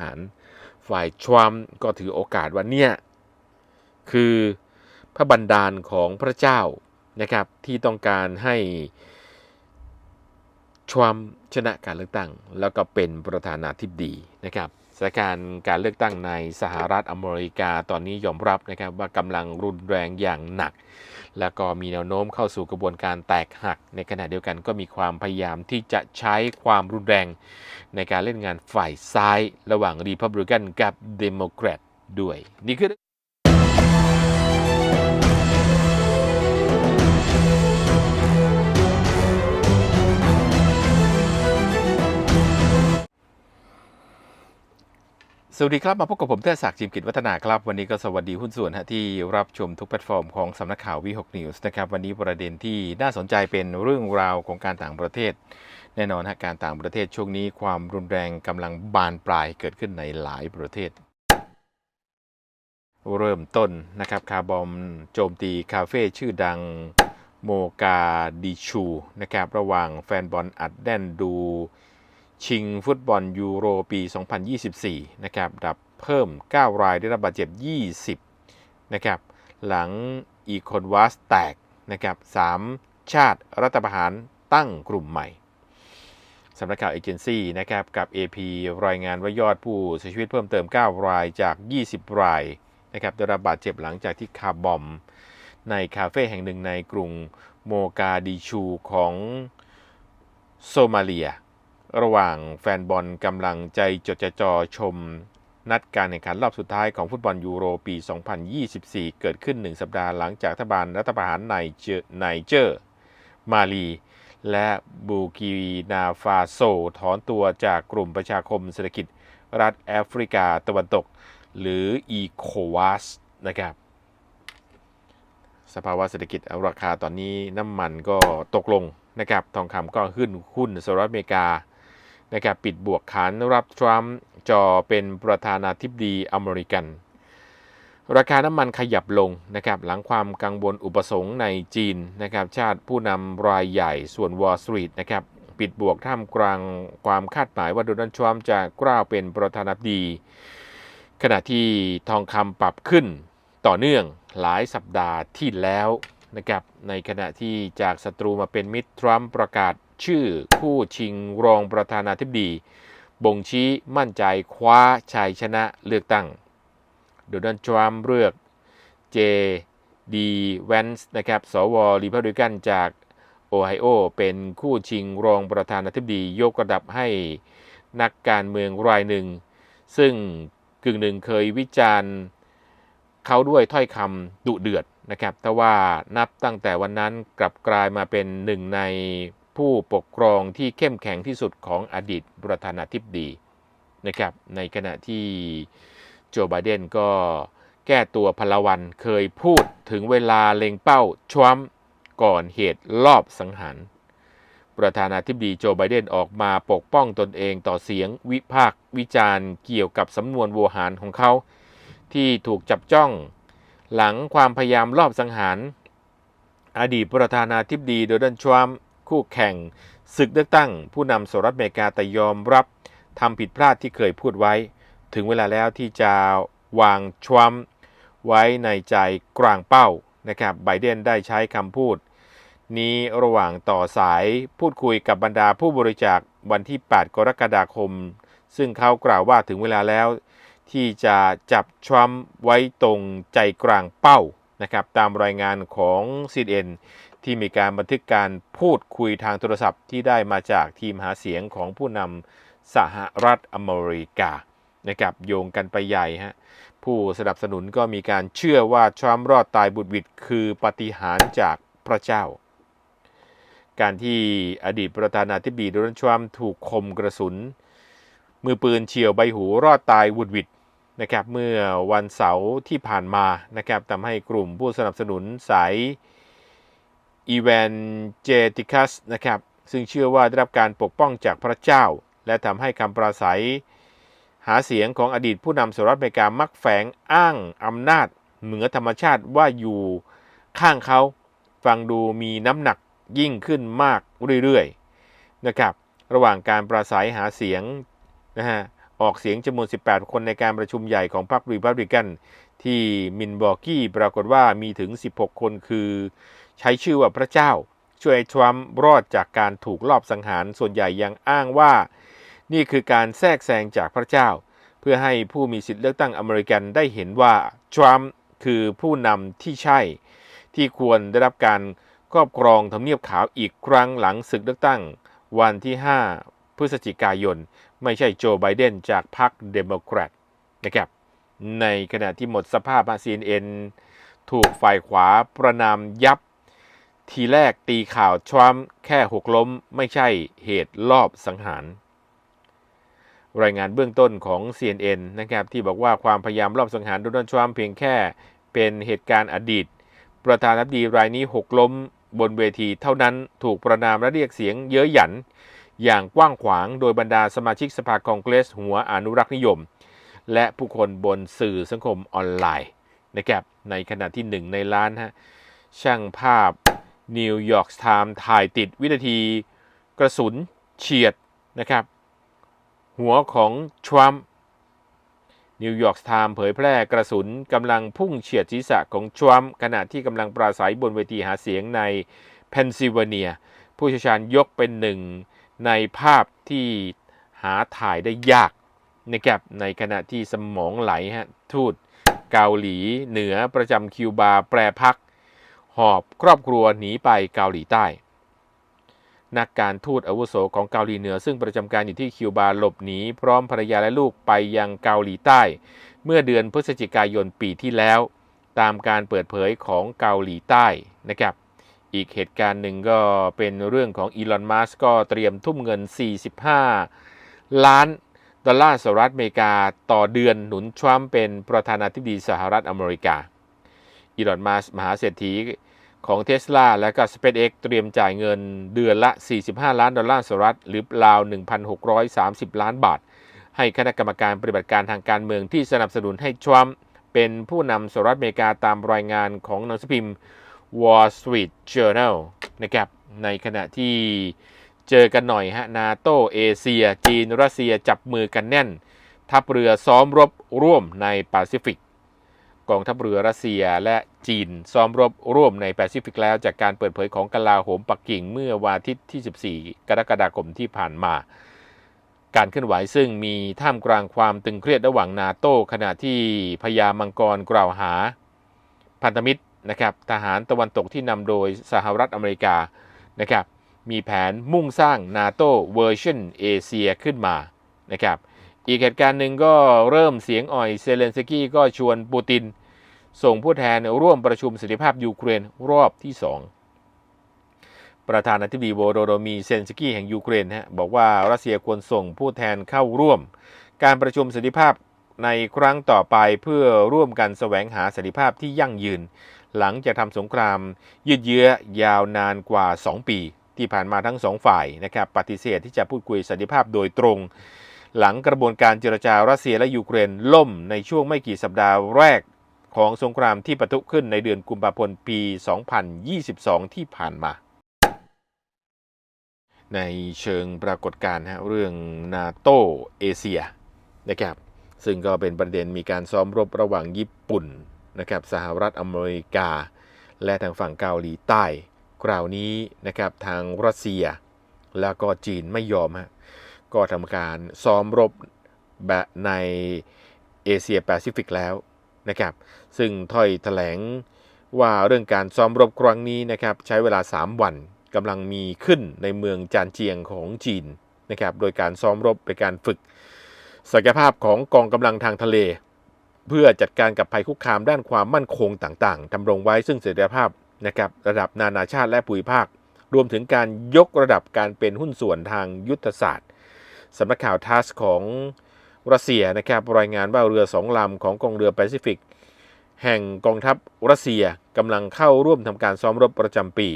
หาร ฝ่ายชวมก็ถือโอกาสว่าเนี่ยคือพระบันดาลของพระเจ้านะครับที่ต้องการให้ชวมชนะการเลือกตั้ง แล้วก็เป็นประธานาธิบดีนะครับ สถานการณ์การเลือกตั้งในสหรัฐอเมริกาตอนนี้ยอมรับนะครับว่ากำลังรุนแรงอย่างหนัก แล้วก็มีแนวโน้มเข้าสู่กระบวนการแตกหัก ในขณะเดียวกันก็มีความพยายามที่จะใช้ความรุนแรง ในการเล่นงานฝ่ายซ้าย ระหว่างรีพับลิกันกับเดโมแครตด้วยนี่คือ สวัสดีครับ มาพบกับผมเทศศักดิ์จิมกิจวัฒนาครับ วันนี้ก็สวัสดีหุ้นส่วนฮะที่รับชมทุกแพลตฟอร์มของสำนักข่าววีหกนิวส์นะครับ วันนี้ประเด็นที่น่าสนใจเป็นเรื่องราวของการต่างประเทศ แน่นอนฮะการต่างประเทศช่วงนี้ความรุนแรงกำลังบานปลายเกิดขึ้นในหลายประเทศ เริ่มต้นนะครับคาร์บอมโจมตีคาเฟ่ชื่อดังโมกาดิชูนะครับระหว่างแฟนบอลอัดแน่นดู ชิงฟุตบอลยูโรปี 2024 นะครับ ดับเพิ่ม 9 รายได้รับบาดเจ็บ 20 นะครับ หลังอีคอนวัสแตก นะครับ3ชาติรัฐประหารตั้งกลุ่มใหม่สำนักข่าวเอเจนซี่นะครับกับ AP รายงานว่ายอดผู้เสียชีวิตเพิ่มเติม 9 รายจาก 20 รายนะครับได้รับบาดเจ็บหลังจากที่คาร์บอม ในคาเฟ่แห่งหนึ่งในกรุงโมกาดิชูของโซมาเลีย ระหว่างแฟนบอลกำลังใจจดจ่อชม นัดการแข่งขันรอบสุดท้ายของฟุตบอลยูโรปี 2024 เกิดขึ้น 1 สัปดาห์หลังจากรัฐบาลรัฐประหารไนเจอร์ไนเจอร์มาลี และบูกีนาฟาโซ ถอนตัวจากกลุ่มประชาคมเศรษฐกิจ รัฐแอฟริกาตะวันตก หรืออีโควาสนะครับสภาวะเศรษฐกิจราคาตอนนี้น้ำมันก็ตกลงนะครับ ทองคำก็ขึ้นหุ้นสหรัฐอเมริกา นะครับปิดบวกขานรับทรัมป์จอเป็นประธานาธิบดีอเมริกัน ราคาน้ำมันขยับลงนะครับหลังความกังวลอุปสงค์ในจีนนะครับชาติผู้นำรายใหญ่ส่วนวอลสตรีทนะครับปิดบวกท่ามกลางความคาดหมายว่าโดนัลด์ทรัมป์จะกล้าวเป็นประธานาธิบดี ขณะที่ทองคำปรับขึ้นต่อเนื่องหลายสัปดาห์ที่แล้วนะครับในขณะที่จากศัตรูมาเป็นมิตรทรัมป์ประกาศ ชื่อผู้ชิงรองประธานาธิบดี บ่งชี้มั่นใจคว้าชัยชนะเลือกตั้ง โดนัลด์ทรัมป์เลือกเจดีแวนส์นะครับ สวรีพับลิกันจากโอไฮโอเป็นคู่ชิงรองประธานาธิบดียกระดับให้นักการเมืองรายหนึ่ง ซึ่งกึ่งหนึ่งเคยวิจารณ์เขาด้วยถ้อยคำดุเดือดนะครับแต่ว่านับตั้งแต่วันนั้นกลับกลายมาเป็นหนึ่งใน ผู้ปกครองที่เข้มแข็งที่สุดของอดีตประธานาธิบดีนะครับ ในขณะที่โจไบเดนก็แก้ตัวพลวันเคยพูดถึงเวลาเล็งเป้าทรัมก่อนเหตุลอบสังหารประธานาธิบดีโจไบเดนออกมาปกป้องตนเองต่อเสียงวิพากษ์วิจารณ์เกี่ยวกับสำนวนโวหารของเขา ที่ถูกจับจ้อง หลังความพยายามลอบสังหาร อดีตประธานาธิบดีโดนัลด์ทรัมป์ คู่แข่งศึกเลือกตั้ง ผู้นำสหรัฐอเมริกาแต่ยอมรับทำผิดพลาดที่เคยพูดไว้ ถึงเวลาแล้วที่จะวางทรัมป์ไว้ในใจกลางเป้านะครับไบเดนได้ใช้คำพูด นี้ระหว่างต่อสายพูดคุยกับบรรดาผู้บริจาควันที่ 8 กรกฎาคม ซึ่งเขากล่าวว่าถึงเวลาแล้ว ที่จะจับทรัมป์ไว้ตรงใจกลางเป้านะครับตามรายงานของ CNN ที่มีการบันทึกการพูดคุยทางโทรศัพท์ที่ได้มาจากทีมหาเสียงของผู้นำสหรัฐอเมริกานะครับโยงกันไปใหญ่ฮะผู้สนับสนุนก็มีการเชื่อว่าทรัมป์รอดตายบุดวิดคือปฏิหารจากพระเจ้า การที่อดีตประธานาธิบดีโดนัลด์ทรัมป์ถูกคมกระสุน มือปืนเฉียวใบหูรอดตายวุดวิดนะครับเมื่อวันเสาร์ที่ผ่านมานะครับทำให้กลุ่มผู้สนับสนุนสาย อีแวนเจติคัสนะครับ ซึ่งเชื่อว่าได้รับการปกป้องจากพระเจ้า และทำให้คำปราศัย หาเสียงของอดีตผู้นำสหรัฐอเมริกามักแฝงอ้างอำนาจเหนือธรรมชาติว่าอยู่ข้างเขาฟังดูมีน้ำหนักยิ่งขึ้นมากเรื่อยๆนะครับ ระหว่างการปราศัยหาเสียงนะฮะ ออกเสียงจำนวน 18 คนในการประชุมใหญ่ของพรรครีพับลิกัน ที่มินบอกกี้ปรากฏว่ามีถึง 16 คนคือ ใช้ชื่อว่าพระเจ้า ช่วยทรัมป์รอดจากการถูกลอบสังหารส่วนใหญ่ยังอ้างว่า นี่คือการแทรกแซงจากพระเจ้า เพื่อให้ผู้มีสิทธิเลือกตั้งอเมริกันได้เห็นว่าทรัมป์คือผู้นำที่ใช่ ที่ควรได้รับการครอบครองทำเนียบขาวอีกครั้งหลังศึกเลือกตั้ง วันที่ 5 พฤศจิกายน ไม่ใช่โจไบเดนจากพรรคเดโมแครตนะครับในขณะที่หมดสภาพซีเอ็นถูกฝ่ายขวาประนามยับ ทีแรกตีข่าวทรัมป์แค่หกล้มไม่ใช่เหตุลอบสังหาร รายงานเบื้องต้นของ CNN นะครับที่บอกว่าความพยายามลอบสังหารโดนัลด์ทรัมป์เพียงแค่เป็นเหตุการณ์อดีต ประธานาธิบดีรายนี้หกล้มบนเวทีเท่านั้นถูกประนามและเรียกเสียงเย้ยหยัน อย่างกว้างขวางโดยบรรดาสมาชิกสภาคองเกรส หัวอนุรักษ์นิยม และผู้คนบนสื่อสังคมออนไลน์นะครับในขณะที่หนึ่งในล้านฮะช่างภาพนิวยอร์กไทม์ถ่ายติดวินาทีกระสุนเฉียดนะครับหัวของทรัมป์นิวยอร์กไทม์เผยแพร่กระสุนกำลังพุ่งเฉียดศีรษะของทรัมป์ขณะที่กำลังปราศัยบนเวทีหาเสียงในเพนซิลเวเนีย ผู้เชี่ยวชาญยกเป็นหนึ่ง ในภาพที่หาถ่ายได้ยากนะครับในขณะที่สมองไหลฮะทูตเกาหลีเหนือประจำคิวบาแปรพัก หอบครอบครัวหนีไปเกาหลีใต้ นักการทูตอาวุโสของเกาหลีเหนือซึ่งประจำการอยู่ที่คิวบาหลบหนีพร้อมภรรยาและลูกไปยังเกาหลีใต้ เมื่อเดือนพฤศจิกายนปีที่แล้ว ตามการเปิดเผยของเกาหลีใต้นะครับ อีกเหตุการณ์หนึ่งก็เป็นเรื่องของอีลอนมัสก์ก็เตรียมทุ่มเงิน 45 ล้านดอลลาร์สหรัฐอเมริกาต่อเดือนหนุนทรัมป์เป็นประธานาธิบดีสหรัฐอเมริกา อีลอนมัสก์มหาเศรษฐีของเทสลาและก็ SpaceX เตรียมจ่ายเงินเดือนละ 45 ล้านดอลลาร์สหรัฐ หรือราว 1,630 ล้านบาท ให้คณะกรรมการปฏิบัติการทางการเมืองที่สนับสนุนให้ทรัมป์เป็นผู้นำสหรัฐอเมริกาตามรายงานของนังสือพิมพ์ Wall Street Journal นะครับในขณะที่เจอกันหน่อยฮะนาโตเอเชีย จีน รัสเซียจับมือกันแน่น ทัพเรือซ้อมรบร่วมในแปซิฟิก กองทัพเรือรัสเซียและจีนซ้อมรบร่วมในแปซิฟิกแล้ว จากการเปิดเผยของกลาโหมปักกิ่งเมื่อวันอาทิตย์ที่ 14 กรกฎาคมที่ผ่านมา การเคลื่อนไหวซึ่งมีท่ามกลางความตึงเครียดระหว่างนาโต้ขณะที่พญามังกรกล่าวหา พันธมิตร นะครับทหารตะวันตกที่นำโดยสหรัฐอเมริกานะครับมีแผนมุ่งสร้างนาโต้เวอร์ชันเอเชียขึ้นมานะครับอีกเหตุการณ์หนึ่งก็เริ่มเสียงอ่อยเซเลนสกี้ก็ชวนปูติน ส่งผู้แทนร่วมประชุมสันติภาพยูเครนรอบที่ 2 ประธานาธิบดีโวโรโดมีเซนสกี้แห่งยูเครนฮะบอกว่ารัสเซียควรส่งผู้แทนเข้าร่วม การประชุมสันติภาพในครั้งต่อไปเพื่อร่วมกันแสวงหาสันติภาพที่ยั่งยืน หลังจากทำสงคราม ยืดเยื้อยาวนานกว่า 2 ปี ที่ผ่านมาทั้งสองฝ่ายนะครับปฏิเสธที่จะพูดคุยสันติภาพโดยตรง หลังกระบวนการเจรจารัสเซียและยูเครนล่มในช่วงไม่กี่สัปดาห์แรกของสงครามที่ปะทุขึ้นในเดือนกุมภาพันธ์ปี 2022 ที่ผ่านมา ในเชิงปรากฏการณ์ฮะเรื่องนาโตเอเชียนะครับซึ่งก็เป็นประเด็นมีการซ้อมรบระหว่างญี่ปุ่น นะครับสหรัฐอเมริกา และทางฝั่งเกาหลีใต้คราวนี้นะครับทางรัสเซีย แล้วก็จีนไม่ยอมฮะก็ทำการซ้อมรบแบบในเอเชียแปซิฟิกแล้วนะครับซึ่งถ้อยแถลงว่าเรื่องการซ้อมรบครั้งนี้นะครับใช้เวลา 3 วันกำลังมีขึ้นในเมืองจานเจียงของจีนนะครับโดยการซ้อมรบเป็นการฝึกศักยภาพของกองกำลังทางทะเล เพื่อจัดการกับภัยคุกคามด้านความมั่นคงต่างๆทำรงไว้ซึ่งเสถียรภาพนะครับระดับนานาชาติและภูมิภาค รวมถึงการยกระดับการเป็นหุ้นส่วนทางยุทธศาสตร์สำนักข่าวทัสของรัสเซียนะครับรายงานว่าเรือสองลำของกองเรือแปซิฟิก แห่งกองทัพรัสเซียกำลังเข้าร่วมทำการซ้อมรบประจำปี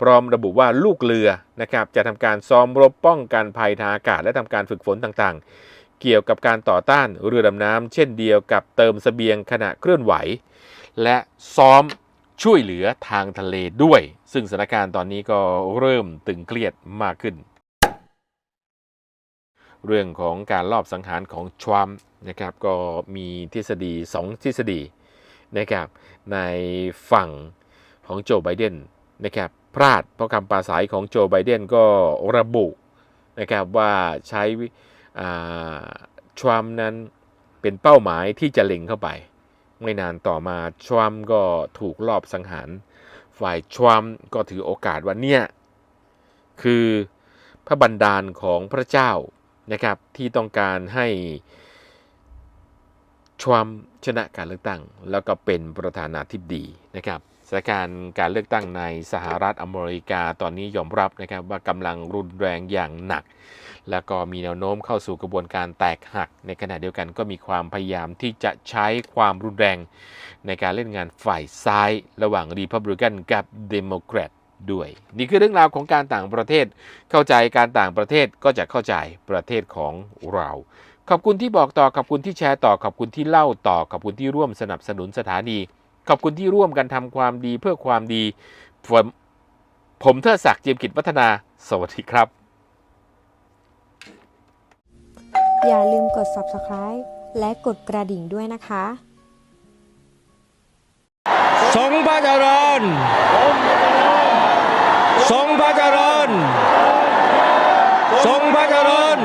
พร้อมระบุว่าลูกเรือนะครับจะทำการซ้อมรบป้องกันภัยทางอากาศและทำการฝึกฝนต่างๆ เกี่ยวกับการต่อต้านเรือดำน้ำเช่นเดียวกับเติมเสบียงขณะเคลื่อนไหว และซ้อมช่วยเหลือทางทะเลด้วย ซึ่งสถานการณ์ตอนนี้ก็เริ่มตึงเครียดมากขึ้น เรื่องของการลอบสังหารของทรัมป์นะครับก็มีทฤษฎี 2 ทฤษฎีนะครับในฝั่งของโจไบเดนนะครับพลาดเพราะคำปราศัยของโจไบเดนก็ระบุนะครับว่าใช้ ทรัมป์นั้นเป็นเป้าหมายที่จะเล็งเข้าไป ไม่นานต่อมาทรัมป์ก็ถูกลอบสังหาร ฝ่ายทรัมป์ก็ถือโอกาสว่าเนี่ย คือพระบันดาลของพระเจ้านะครับที่ต้องการให้ ทรัมป์ชนะการเลือกตั้ง แล้วก็เป็นประธานาธิบดีนะครับสถานการณ์การเลือกตั้งในสหรัฐอเมริกาตอนนี้ยอมรับนะครับว่ากำลังรุนแรงอย่างหนัก แล้วก็มีแนวโน้มเข้าสู่กระบวนการแตกหัก ในขณะเดียวกันก็มีความพยายามที่จะใช้ความรุนแรงในการเล่นงานฝ่ายซ้ายระหว่างรีพับลิกันกับเดโมแครตด้วย นี่คือเรื่องราวของการต่างประเทศ เข้าใจการต่างประเทศก็จะเข้าใจประเทศของเรา ขอบคุณที่บอกต่อขอบคุณที่แชร์ต่อขอบคุณที่เล่าต่อขอบคุณที่ร่วมสนับสนุนสถานี ขอบคุณที่ร่วมกันทำความดีเพื่อความดี ผมผมเทิดศักดิ์เจียมกิจวัฒนา สวัสดีครับ อย่าลืมกด subscribe และกดกระดิ่งด้วยนะคะทรงพระเจริญทรงพระเจริญทรงพระเจริญ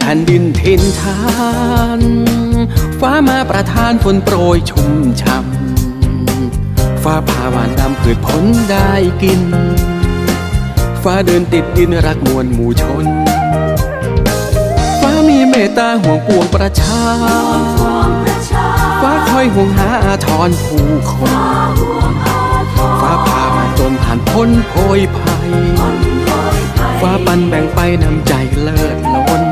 แผ่นดินทินทาน ฟ้ามาประทานฝนโปรยชุ่มช่ำฟ้าพาหวานนำพืชผลได้กิน ฟ้าเดินติดดินรักมวลหมู่ชน ฟ้ามีเมตตาห่วงปวงประชา ฟ้าคอยห่วงหาอาทรผู้คน ฟ้าพามาจนผ่านพ้นโพยภัยฟ้าปันแบ่งไปน้ำใจเลิศล้น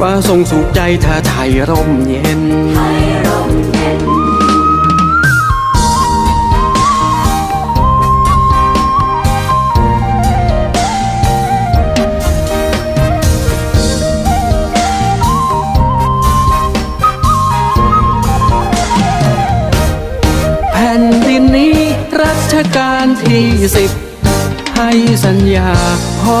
ฟ้าทรงสุขใจถ้าไทยร่มเย็น แผ่นดินนี้รัชกาลที่สิบให้สัญญาพ่อ